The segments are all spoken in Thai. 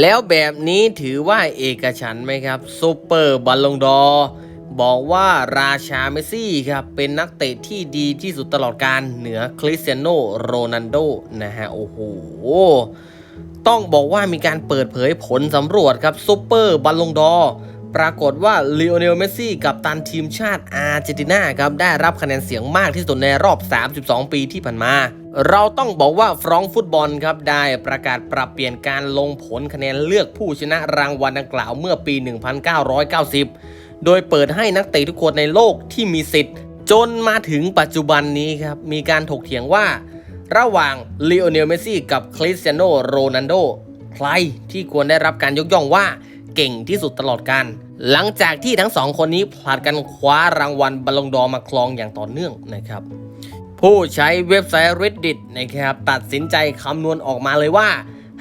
แล้วแบบนี้ถือว่าเอกฉันไหมครับซูเปอร์บอลลงดอ บอกว่าราชาเมซี่ครับ เป็นนักเตะที่ดีที่สุดตลอดการเหนือคริสเตียโนโรนันโดนะฮะ โอ้โห ต้องบอกว่ามีการเปิดเผยผลสำรวจครับซูเปอร์บอลลงดอร์ ปรากฏว่าลีโอเนลเมสซี่กับตันทีมชาติอาร์เจนตินาครับได้รับคะแนนเสียงมากที่สุดในรอบ 32 ปีที่ผ่านมา เราต้องบอกว่าฟรองฟุตบอลครับได้ประกาศปรับเปลี่ยนการลงผลคะแนนเลือกผู้ชนะรางวัลดังกล่าวเมื่อปี 1990 โดยเปิดให้นักเตะทุกคนในโลกที่มีสิทธิ์ จนมาถึงปัจจุบันนี้ครับมีการถกเถียงว่า ระหว่างลีโอเนลเมสซี่กับคริสเตียโนโรนัลโดใครที่ควรได้รับการยกย่องว่า เก่งที่สุดตลอดการ หลังจากที่ทั้งสองคนนี้ผลัดกันคว้ารางวัลบอลลงดอร์มาครองอย่างต่อเนื่องนะครับ ผู้ใช้เว็บไซต์ Reddit นะครับตัดสินใจคำนวณออกมาเลยว่า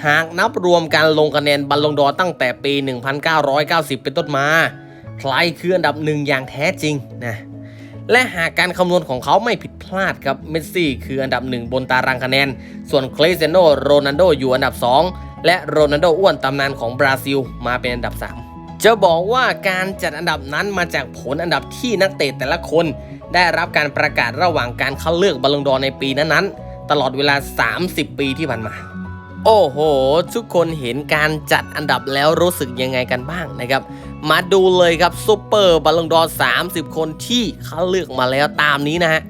หากนับรวมการลงคะแนนบอลลงดอร์ตั้งแต่ปี 1990 เป็นต้นมาใครคืออันดับหนึ่งอย่างแท้จริงนะและหากการคำนวณของเขาไม่ผิดพลาดครับ เมสซี่คืออันดับหนึ่งบนตารางคะแนน ส่วนคริสเตียโนโรนัลโดอยู่อันดับ 2 และโรนัลโดอ้วนตำนานของบราซิลมาเป็นอันดับ 3 จะบอกว่าการจัดอันดับนั้นมาจากผลอันดับที่นักเตะแต่ละคน ได้รับการประกาศระหว่างการคัดเลือกบอลลงดอร์ในปีนั้นๆ ตลอดเวลา 30 ปีที่ผ่านมา โอ้โห ทุกคนเห็นการจัดอันดับแล้วรู้สึกยังไงกันบ้างนะครับ มาดูเลยครับซูเปอร์บอลลงดอร์30 คนที่เขาเลือกมาแล้วตามนี้นะฮะ